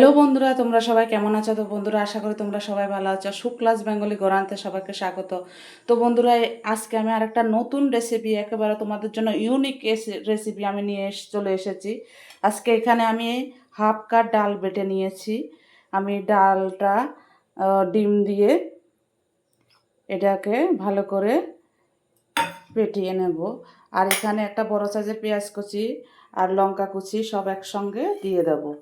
Hello বন্ধুরা, তোমরা সবাই কেমন আছো? তো বন্ধুরা, আশা করি তোমরা সবাই ভালো আছো। শুক্লাস বেঙ্গলি গোরান্তে সবাইকে স্বাগত। তো বন্ধুরা আজকে আমি আর একটা নতুন রেসিপি একেবারে তোমাদের জন্য ইউনিক রেসিপি আমি নিয়ে চলে এসেছি। আজকে এখানে আমি হাফ কাপ ডাল বেটে নিয়েছি। আমি ডালটা ডিম দিয়ে এটাকে ভালো করে পেটিয়ে নেব। আর এখানে একটা বড় সাইজের পেঁয়াজ কুচি আর লঙ্কা কুচি সব একসঙ্গে দিয়ে দেবো।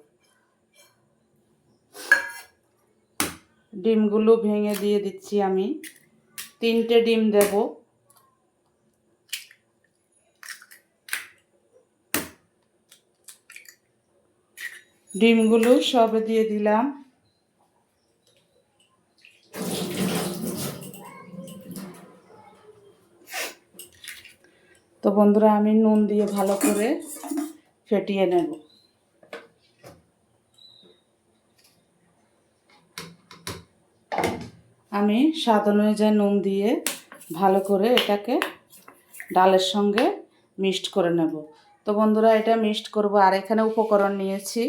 ডিমগুলো ভেঙে দিয়ে দিচ্ছি আমি। তিনটে ডিম দেব। ডিমগুলো সব দিয়ে দিলাম। তো বন্ধুরা, আমি নুন দিয়ে ভালো করে ফেটিয়ে নেব। আমি স্বাদ অনুযায়ী নুন দিয়ে ভালো করে এটাকে ডালের সঙ্গে মিক্সড করে নেব। তো বন্ধুরা, এটা মিক্সড করব আর এখানে উপকরণ নিয়েছি,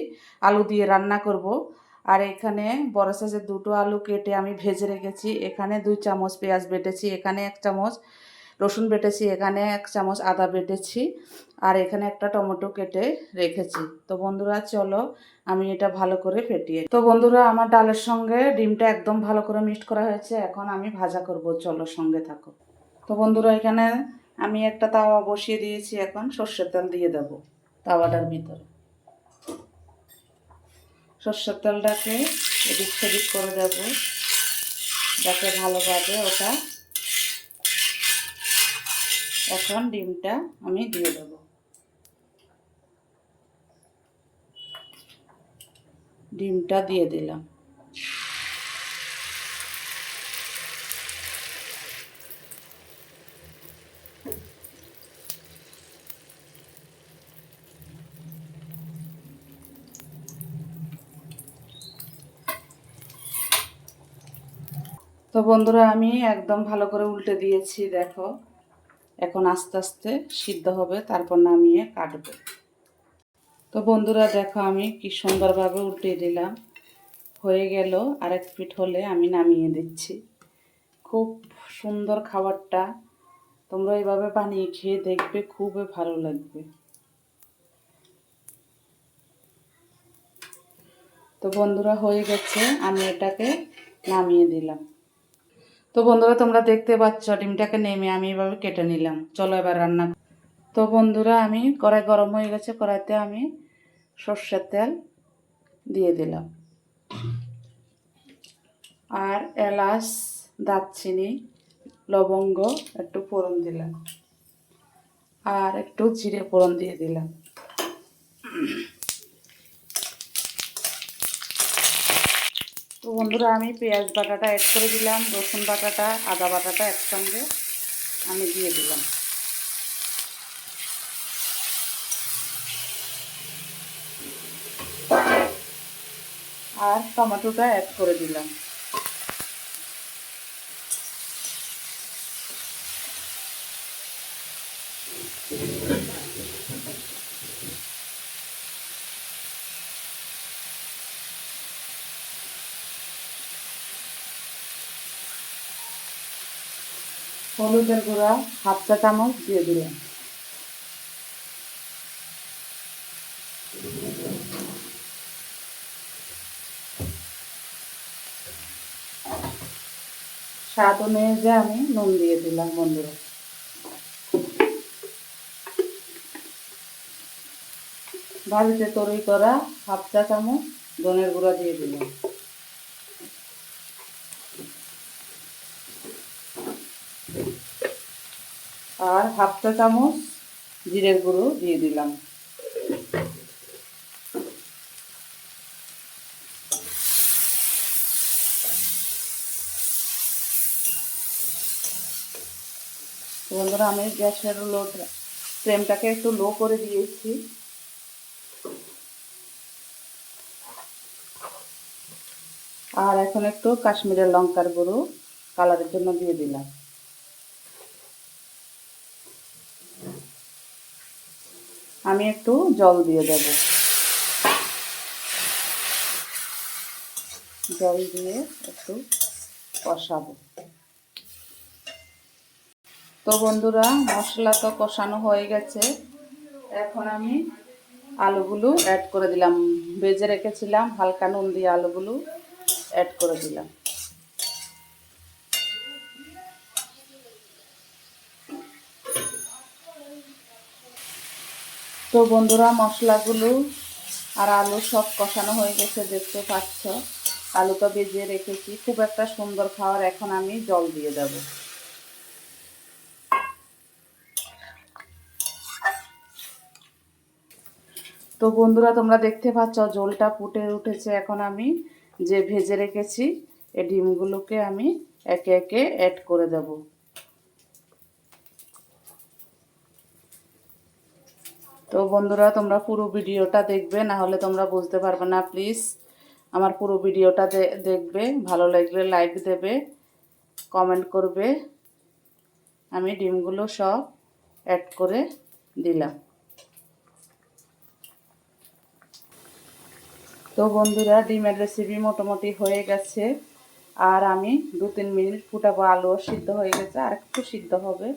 আলু দিয়ে রান্না করব। আর এখানে বড় সাইজের দুটো আলু কেটে আমি ভেজে রেখেছি। এখানে দুই চামচ পেঁয়াজ বেটেছি, এখানে এক চামচ রসুন বেটেছি, এখানে এক চামচ আদা বেটেছি আর এখানে একটা টমেটো কেটে রেখেছি। তো বন্ধুরা, চলো আমি এটা ভালো করে ফেটিয়ে তো বন্ধুরা, আমার ডালের সঙ্গে ডিমটা একদম ভালো করে মিক্সড করা হয়েছে, এখন আমি ভাজা করব। চলো সঙ্গে থাকো। তো বন্ধুরা, এখানে আমি একটা তাওয়া বসিয়ে দিয়েছি, এখন সর্ষের তেল দিয়ে দেবো তাওয়াটার ভিতরে। সর্ষের তেলটাকে এদিক সেদিক করে দেবো, যাতে ভালোভাবে ওটা এখন ডিমটা আমি দিয়ে দেবো। ডিমটা দিয়ে দিলাম। তো বন্ধুরা, আমি একদম ভালো করে উল্টে দিয়েছি, দেখো। এখন আস্তে আস্তে সিদ্ধ হবে, তারপর নামিয়ে কাটবো। তো বন্ধুরা, দেখো আমি কি সুন্দরভাবে উল্টে দিলাম। হয়ে গেল আরেক পিঠ হলে আমি নামিয়ে দিচ্ছি। খুব সুন্দর খাবারটা। তোমরা এইভাবে বানিয়ে খেয়ে দেখবে, খুবই ভালো লাগবে। তো বন্ধুরা, হয়ে গেছে, আমি এটাকে নামিয়ে দিলাম। তো বন্ধুরা, তোমরা দেখতে পাচ্ছ, ডিমটাকে নেমে আমি এভাবে কেটে নিলাম। চলো এবার রান্না তো বন্ধুরা, আমি কড়াই গরম হয়ে গেছে, কড়াইতে আমি সর্ষের তেল দিয়ে দিলাম। আর এলাচ, দারচিনি, লবঙ্গ, একটু ফোড়ন দিলাম। আর একটু জিরে ফোড়ন দিয়ে দিলাম। বন্ধুরা, আমি পেঁয়াজ বাটাটা অ্যাড করে দিলাম, রসুন বাটাটা, আদা বাটাটা একসঙ্গে আমি দিয়ে দিলাম। আর টমেটোটা অ্যাড করে দিলাম। হলুদের গুঁড়া হাফ চা চামচ দিয়ে দিলাম। স্বাদ অনুযায়ী আমি নুন দিয়ে দিলাম বন্ধুরা। বাড়িতে তৈরি করা হাফ চা চামচ ধনের গুঁড়া দিয়ে দিলাম। আর হাফ চা চামচ জিরের গুঁড়ো দিয়ে দিলাম। বন্ধুরা, আমি গ্যাসের লো ফ্লেমটাকে একটু লো করে দিয়েছি। আর এখন একটু কাশ্মীরের লঙ্কার গুঁড়ো কালারের জন্য দিয়ে দিলাম। আমি একটু জল দিয়ে দেব। জল দিয়ে একটু কষাবো। তো বন্ধুরা, মশলা তো কষানো হয়ে গেছে। এখন আমি আলুগুলো অ্যাড করে দিলাম। ভেজে রেখেছিলাম, হালকা নুন দিয়ে আলুগুলো অ্যাড করে দিলাম। তো বন্ধুরা, মশলাগুলো আর আলু সব কষানো হয়ে গেছে, দেখতে পাচ্ছ। আলুটা ভেজে রেখেছি। খুব একটা সুন্দর খাওয়ার এখন আমি জল দিয়ে দেব। তো বন্ধুরা, তোমরা দেখতে পাচ্ছ, জলটা ফুটে উঠেছে এখন আমি যে ভেজে রেখেছি এই ডিমগুলোকে আমি একে একে অ্যাড করে দেবো। তো বন্ধুরা, তোমরা পুরো ভিডিওটা দেখবে, না হলে তোমরা বুঝতে পারবে না প্লিজ আমার পুরো ভিডিওটা দেখবে, ভালো লাগলে লাইক দেবে কমেন্ট করবে। আমি ডিমগুলো সব অ্যাড করে দিলাম। তো বন্ধুরা, ডিমের রেসিপি মোটামুটি হয়ে গেছে। আর আমি দু তিন মিনিট ফুটাবো, আলুও সিদ্ধ হয়ে গেছে, আর একটু সিদ্ধ হবে।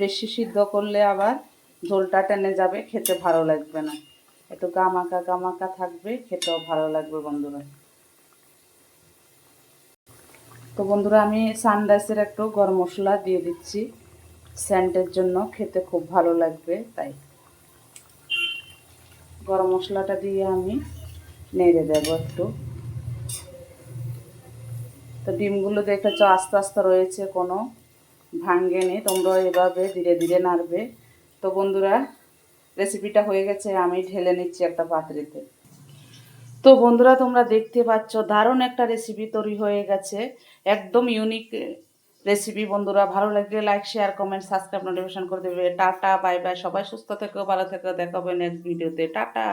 বেশি সিদ্ধ করলে আবার ঝোলটা টেনে যাবে, খেতে ভালো লাগবে না। একটু গামাকা গামাকা থাকবে, খেতেও ভালো লাগবে বন্ধুরা। তো বন্ধুরা, আমি সানরাইসের একটু গরম মশলা দিয়ে দিচ্ছি। স্যান্ডের জন্য খেতে খুব ভালো লাগবে, তাই। গরম মশলাটা দিয়ে আমি নেড়ে দেবো একটু। তো ডিমগুলো দেখেছ, আস্তে আস্তে রয়েছে কোনো, ভাঙ্গেনি তোমরা এভাবে ধীরে ধীরে নাড়বে। তো বন্ধুরা রেসিপিটা হয়ে গেছে, আমি ঢেলে নিচ্ছি একটা পাত্রিতে। তো বন্ধুরা, তোমরা দেখতে পাচ্ছ, দারুণ একটা রেসিপি তৈরি হয়ে গেছে। একদম ইউনিক রেসিপি বন্ধুরা। ভালো লাগলে like share comment subscribe notification করে দেবে। টাটা বাই বাই সবাই সুস্থ থেকো, ভালো থেকো। দেখাবে নেক্সট ভিডিওতে টাটা!